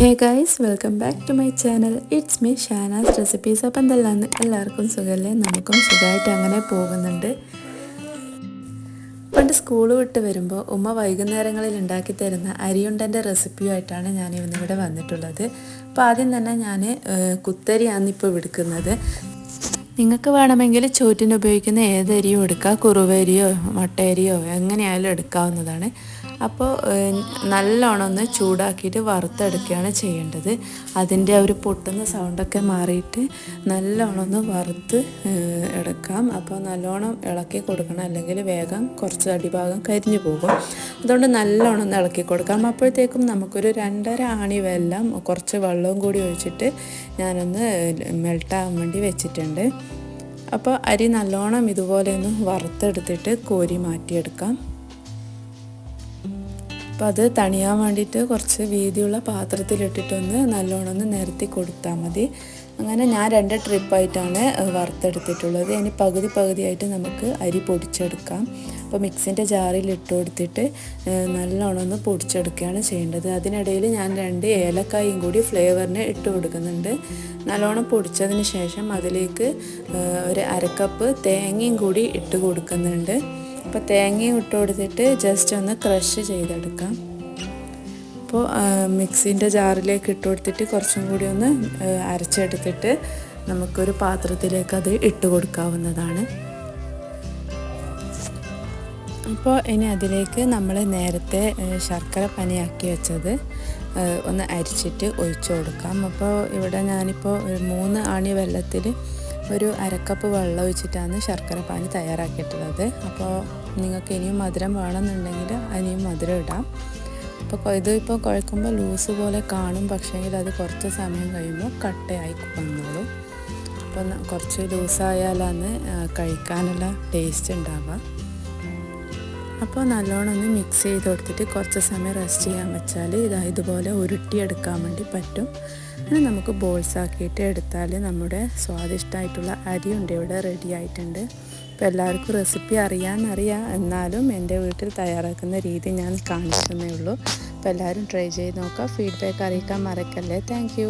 Hey guys welcome back to my channel it's me Shanaz recipes appam എന്തെല്ലാം എല്ലാവർക്കും സുഖമല്ലേ നമുക്കും സുഖമായിട്ട് അങ്ങനെ പോകുന്നുണ്ട്. പണ്ട് സ്കൂൾ വിട്ട് വരുമ്പോൾ ഉമ്മ വൈകുന്നേരങ്ങളിൽ ഉണ്ടാക്കി തരുന്ന അരിയുണ്ടന്റെ റെസിപ്പിയുമായിട്ടാണ് ഞാൻ ഇന്നിവിടെ വന്നിട്ടുള്ളത്. അപ്പോൾ ആദ്യം തന്നെ ഞാൻ കുത്തരിയാണ് ഇപ്പോൾ എടുക്കുന്നത് നിങ്ങൾക്ക് വേണമെങ്കിൽ ചോറ്റിന് ഉപയോഗിക്കുന്ന ഏതരിയും എടുക്കാം. കുറുവരിയോ മട്ടയരിയോ എങ്ങനെയായാലും എടുക്കാവുന്നതാണ്. അപ്പോൾ നല്ലോണം ഒന്ന് ചൂടാക്കിയിട്ട് വറുത്തെടുക്കുകയാണ് ചെയ്യേണ്ടത്. അതിന്റെ ഒരു പൊട്ടുന്ന സൗണ്ടൊക്കെ മാറിയിട്ട് നല്ലോണം ഒന്ന് വറുത്ത് എടുക്കാം. അപ്പോൾ നല്ലോണം ഇളക്കി കൊടുക്കണം. അല്ലെങ്കിൽ വേഗം കുറച്ച് അടിഭാഗം കരിഞ്ഞു പോകും. അതുകൊണ്ട് നല്ലോണം ഒന്ന് ഇളക്കി കൊടുക്കാം. അപ്പോഴത്തേക്കും നമുക്കൊരു രണ്ടര ആണി വെല്ലം കുറച്ച് വെള്ളവും കൂടി ഒഴിച്ചിട്ട് ഞാനൊന്ന് മെൽട്ടാകാൻ വേണ്ടി വെച്ചിട്ടുണ്ട്. അപ്പോൾ അരി നല്ലോണം ഇതുപോലെ ഒന്ന് വറുത്തെടുത്തിട്ട് കോരി മാറ്റിയെടുക്കാം. അപ്പോൾ അത് തണിയാൻ വേണ്ടിയിട്ട് കുറച്ച് വീതിയുള്ള പാത്രത്തിലിട്ടിട്ടൊന്ന് നല്ലോണം ഒന്ന് നിരത്തി കൊടുത്താൽ മതി. അങ്ങനെ ഞാൻ രണ്ട് ട്രിപ്പായിട്ടാണ് വറുത്തെടുത്തിട്ടുള്ളത്. ഇനി പകുതി പകുതിയായിട്ട് നമുക്ക് അരി പൊടിച്ചെടുക്കാം. അപ്പോൾ മിക്സിന്റെ ജാറിൽ ഇട്ട് കൊടുത്തിട്ട് നല്ലോണം ഒന്ന് പൊടിച്ചെടുക്കുകയാണ് ചെയ്യേണ്ടത്. അതിനിടയിൽ ഞാൻ രണ്ട് ഏലക്കായും കൂടി ഫ്ലേവറിന് ഇട്ട് കൊടുക്കുന്നുണ്ട്. നല്ലോണം പൊടിച്ചതിന് ശേഷം അതിലേക്ക് ഒരു അരക്കപ്പ് തേങ്ങയും കൂടി ഇട്ട് കൊടുക്കുന്നുണ്ട്. അപ്പോൾ തേങ്ങയും ഇട്ട് കൊടുത്തിട്ട് ജസ്റ്റ് ഒന്ന് ക്രഷ് ചെയ്തെടുക്കാം. അപ്പോൾ മിക്സിന്റെ ജാറിലേക്ക് ഇട്ട് കൊടുത്തിട്ട് കുറച്ചും കൂടി ഒന്ന് അരച്ചെടുത്തിട്ട് നമുക്കൊരു പാത്രത്തിലേക്ക് അത് ഇട്ട് കൊടുക്കാവുന്നതാണ്. അപ്പോൾ ഇനി അതിലേക്ക് നമ്മൾ നേരത്തെ ശർക്കര പനിയാക്കി വെച്ചത് ഒന്ന് അരിച്ചിട്ട് ഒഴിച്ചു കൊടുക്കാം. അപ്പോൾ ഇവിടെ ഞാനിപ്പോൾ മൂന്ന് ആണി വെള്ളത്തിൽ ഒരു അരക്കപ്പ് വെള്ളം ഒഴിച്ചിട്ടാണ് ശർക്കര പാനി തയ്യാറാക്കിയിട്ടുള്ളത്. അപ്പോൾ നിങ്ങൾക്ക് ഇനിയും മധുരം വേണമെന്നുണ്ടെങ്കിൽ അതിനും മധുരം ഇടാം. അപ്പോൾ ഇത് ഇപ്പോൾ കുഴക്കുമ്പോൾ ലൂസ് പോലെ കാണും പക്ഷേങ്കിൽ അത് കുറച്ച് സമയം കഴിയുമ്പോൾ കട്ടയായി വന്നോളും. അപ്പോൾ കുറച്ച് ലൂസായാലാണ് കഴിക്കാനുള്ള ടേസ്റ്റ് ഉണ്ടാവുക. അപ്പോൾ നല്ലോണം ഒന്ന് മിക്സ് ചെയ്ത് കൊടുത്തിട്ട് കുറച്ച് സമയം റെസ്റ്റ് ചെയ്യാൻ വെച്ചാൽ ഇതാ ഇതുപോലെ ഉരുട്ടിയെടുക്കാൻ വേണ്ടി പറ്റും. അങ്ങനെ നമുക്ക് ബോൾസ് ആക്കിയിട്ട് എടുത്താൽ നമ്മുടെ സ്വാദിഷ്ടമായിട്ടുള്ള അരിയുണ്ട് ഇവിടെ റെഡി ആയിട്ടുണ്ട്. അപ്പോൾ എല്ലാവർക്കും റെസിപ്പി അറിയാമെന്നറിയാം എന്നാലും എന്റെ വീട്ടിൽ തയ്യാറാക്കുന്ന രീതി ഞാൻ കാണിക്കുന്നേ ഉള്ളൂ. അപ്പോൾ എല്ലാവരും ട്രൈ ചെയ്ത് നോക്കാം. ഫീഡ്ബാക്ക് അറിയിക്കാൻ മറക്കല്ലേ. താങ്ക്